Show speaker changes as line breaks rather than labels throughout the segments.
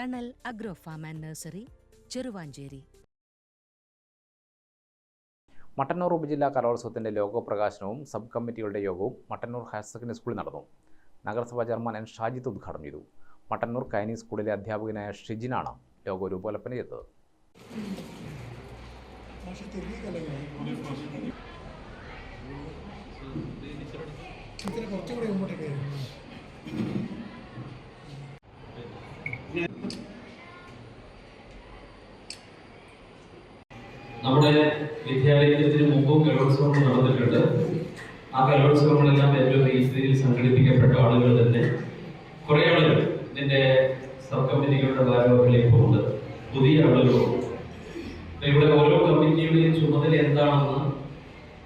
Thanal agro farm and nursery Cheruvanchery.
Mattannur ഉപജില്ലാ കലോത്സവത്തിന്റെ logo പ്രകാശനവും സബ് കമ്മിറ്റികളുടെ യോഗവും മട്ടന്നൂർ ഹയർ സെക്കൻഡറി സ്കൂളിൽ നടന്നു. നഗരസഭാ ചെയർമാൻ എൻ ഷാജിത്ത് ഉദ്ഘാടനം ചെയ്തു. മട്ടന്നൂർ കൈനി സ്കൂളിലെ അധ്യാപകനായ ഷിജിനാണ് ലോഗോ രൂപകൽപ്പന ചെയ്തത്
ഇതിന് കുറച്ചുകൂടി മുമ്പോട്ടേക്ക്
നമ്മുടെ വിദ്യാലയത്തിന് മുമ്പും കലോത്സവങ്ങൾ നടന്നിട്ടുണ്ട്. ആ കലോത്സവങ്ങളെല്ലാം ഏറ്റവും രീതിയിൽ സംഘടിപ്പിക്കപ്പെട്ട ആളുകൾ തന്നെ. കുറെ ആളുകൾ ഇതിന്റെ സബ് കമ്മിറ്റികളുടെ ഭാരവാഹികളിൽ ഉണ്ട്. പുതിയ ആളുകളും? ഇവിടെ ഓരോ കമ്മിറ്റിയുടെയും ചുമതല എന്താണെന്ന്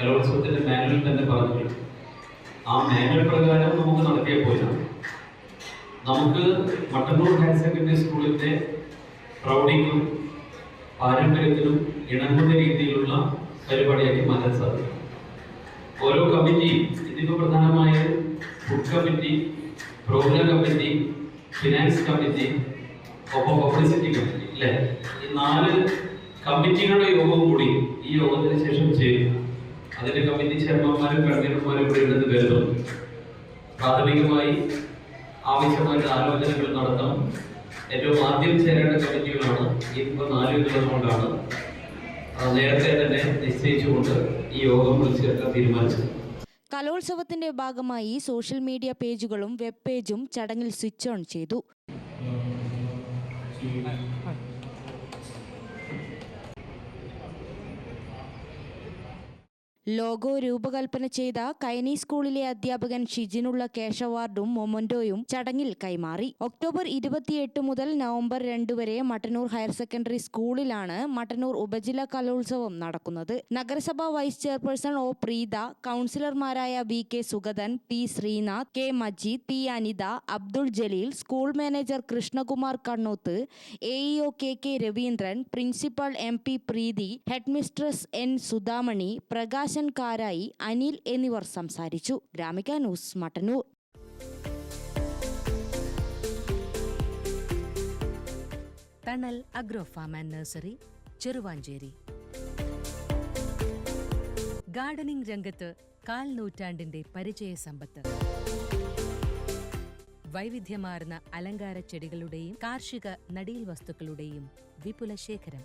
കലോത്സവത്തിന്റെ മാനുവൽ തന്നെ പറഞ്ഞിട്ടുണ്ട്. ആ മാനുവൽ പ്രകാരം നമുക്ക് നടത്തിയ പോയില്ല നമുക്ക് മട്ടന്നൂർ ഹയർ സെക്കൻഡറി സ്കൂളിന്റെ പ്രൗഢിക്കും പാരമ്പര്യത്തിനും ഇണങ്ങുന്ന രീതിയിലുള്ള പരിപാടിയാക്കി മാറ്റാൻ സാധിക്കും. ഓരോ കമ്മിറ്റിയും ഇതിപ്പോൾ പ്രധാനമായ food committee programme committee finance committee ഒപ്പം പബ്ലിസിറ്റി കമ്മിറ്റി അല്ലേ? ഈ നാല് കമ്മിറ്റികളുടെ യോഗവും കൂടി ഈ യോഗത്തിന് ശേഷം ചേരും. അതിന്റെ കമ്മിറ്റി ചെയർമാന്മാരും കൺവീനർമാരും കൂടി ഉണ്ടെന്ന് വരുന്നു പ്രാഥമികമായി ആവശ്യമായിട്ട് ആലോചനകൾ നടത്തണം ഏറ്റവും ആദ്യം ചേരേണ്ട കമ്മിറ്റികളാണ് ഇപ്പോൾ നാല് ദിവസം കൊണ്ടാണ് നേരത്തെ തന്നെ നിശ്ചയിച്ചുകൊണ്ട് ഈ യോഗം വിളിച്ചു ചേർക്കാൻ തീരുമാനിച്ചത്
കലോത്സവത്തിന്റെ ഭാഗമായി സോഷ്യൽ മീഡിയ പേജുകളും വെബ് പേജും ചടങ്ങിൽ സ്വിച്ച് ഓൺ ചെയ്തു ലോഗോ രൂപകൽപ്പന ചെയ്ത കൈനി സ്കൂളിലെ അധ്യാപകൻ ഷിജിനുള്ള ക്യാഷ് അവാർഡും ചടങ്ങിൽ കൈമാറി. ഒക്ടോബർ ഇരുപത്തിയെട്ട് മുതൽ നവംബർ രണ്ട് വരെ മട്ടന്നൂർ ഹയർ സെക്കൻഡറി സ്കൂളിലാണ് മട്ടന്നൂർ ഉപജില്ലാ കലോത്സവം നടക്കുന്നത്. നഗരസഭാ വൈസ് ചെയർപേഴ്സൺ ഒ പ്രീത കൗൺസിലർമാരായ V K Sugathan P Sreenath K Majeed P Anitha Abdul Jaleel school manager Krishnakumar Kannoth A EO K K Raveendran principal M P Preethi headmistress N Sudhamani Prakashan Karayi Anil എന്നിവർ സംസാരിച്ചു. Gramika news Mattannur.
Thanal agro farm and nursery Cheruvanchery. Gardening രംഗത്ത് കാൽ നൂറ്റാണ്ടിന്റെ പരിചയ സമ്പത്ത്. വൈവിധ്യമാർന്ന അലങ്കാര ചെടികളുടെയും കാർഷിക നടീൽ വസ്തുക്കളുടെയും വിപുല ശേഖരം